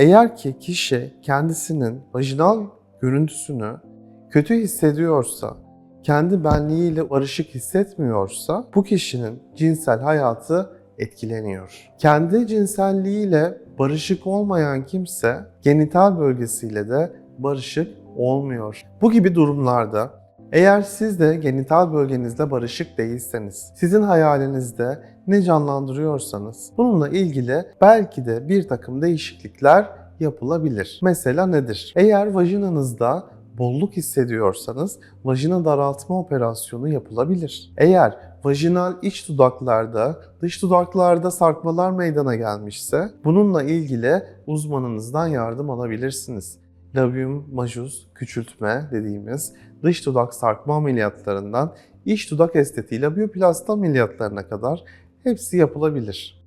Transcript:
Eğer ki kişi kendisinin vajinal görüntüsünü kötü hissediyorsa, kendi benliğiyle barışık hissetmiyorsa bu kişinin cinsel hayatı etkileniyor. Kendi cinselliğiyle barışık olmayan kimse genital bölgesiyle de barışık olmuyor. Bu gibi durumlarda eğer siz de genital bölgenizde barışık değilseniz, sizin hayalinizde ne canlandırıyorsanız bununla ilgili belki de bir takım değişiklikler yapılabilir. Mesela nedir? Eğer vajinanızda bolluk hissediyorsanız vajina daraltma operasyonu yapılabilir. Eğer vajinal iç dudaklarda, dış dudaklarda sarkmalar meydana gelmişse bununla ilgili uzmanınızdan yardım alabilirsiniz. Labium majus küçültme dediğimiz dış dudak sarkma ameliyatlarından iç dudak estetiği labioplasti ameliyatlarına kadar hepsi yapılabilir.